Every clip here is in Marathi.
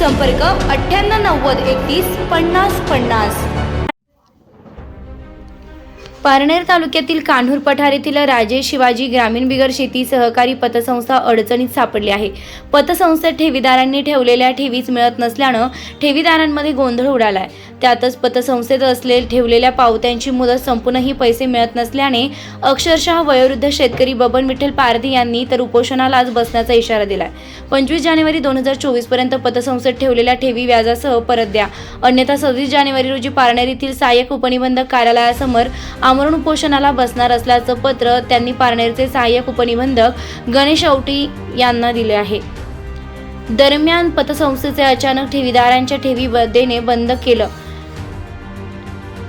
संपर्क अठ्ठ्याण्णव नव्वद एकतीस पन्नास पन्नास. पारनेर तालुक्यातील कान्हूर पठार येथील राजे शिवाजी ग्रामीण बिगर शेती सहकारी पतसंस्था अडचणीत सापडली आहे. पतसंस्थेत ठेवीदारांनी ठेवलेल्या ठेवीच मिळत नसल्यानं ठेवीदारांमध्ये गोंधळ उडालाय. त्यातच पतसंस्थेत असले ठेवलेल्या पावत्यांची मुदत संपूनही पैसे मिळत नसल्याने अक्षरशः वयोवृद्ध शेतकरी बबन विठ्ठल पारधी यांनी तर उपोषणाला आज बसण्याचा इशारा दिलाय. पंचवीस जानेवारी दोन हजार चोवीसपर्यंत पतसंस्थेत ठेवलेल्या ठेवी व्याजासह परत द्या. अन्यथा सव्वीस जानेवारी रोजी पारनेर येथील सहाय्यक उपनिबंधक कार्यालयासमोर आमरण उपोषणाला बसणार असल्याचं पत्र त्यांनी पारनेरचे सहाय्यक उपनिबंधक गणेश औटी यांना दिले आहे. दरम्यान पतसंस्थेचे अचानक ठेवीदारांच्या ठेवी ब- देणे बंद केलं.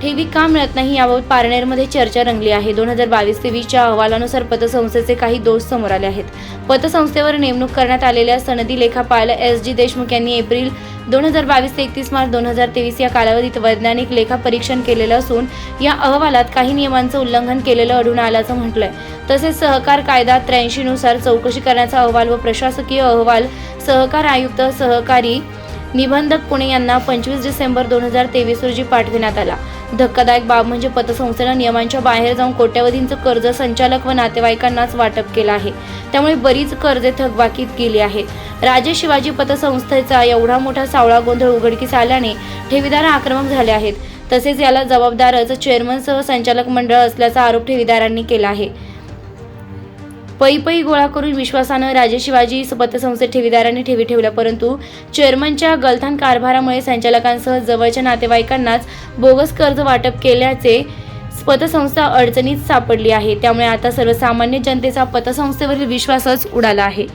ठेवी का मिळत नाही याबाबत पारनेरमध्ये चर्चा रंगली आहे. दोन हजार बावीस तेवीसच्या अहवालानुसार पतसंस्थेचे काही दोष समोर आले आहेत. पतसंस्थेवर नेमणूक करण्यात आलेल्या सनदी लेखापाल एस. जी. देशमुख यांनी एप्रिल दोन हजार बावीस ते एकतीस मार्च दोन हजार तेवीस या कालावधीत वैज्ञानिक लेखापरीक्षण केलेलं असून या अहवालात काही नियमांचं उल्लंघन केलेलं आढळून आल्याचं म्हटलंय. तसेच सहकार कायदा त्र्याऐंशी नुसार चौकशी करण्याचा अहवाल व प्रशासकीय अहवाल सहकार आयुक्त सहकारी निबंधक पुणे यांना पंचवीस डिसेंबर दोन हजार तेवीस रोजी पाठविण्यात आला. धक्कादायक बाब म्हणजे पतसंस्थेनं नियमांच्या बाहेर जाऊन कोट्यवधींचं कर्ज संचालक व नातेवाईकांनाच वाटप केलं आहे. त्यामुळे बरीच कर्जे थकबाकीत गेली आहेत. राजे शिवाजी पतसंस्थेचा एवढा मोठा सावळा गोंधळ उघडकीस आल्याने ठेवीदार आक्रमक झाले आहेत. तसेच याला जबाबदारच चेअरमनसह संचालक मंडळ असल्याचा आरोप ठेवीदारांनी केला आहे. पै पै गोळा करून विश्वासानं राजे शिवाजी पतसंस्थेत ठेवीदारांनी ठेवी ठेवल्या परंतु चेअरमनच्या गलथान कारभारामुळे संचालकांसह जवळच्या नातेवाईकांनाच बोगस कर्ज वाटप केल्याचे पतसंस्था अडचणीत सापडली आहे. त्यामुळे आता सर्वसामान्य जनतेचा पतसंस्थेवरील विश्वासच उडाला आहे.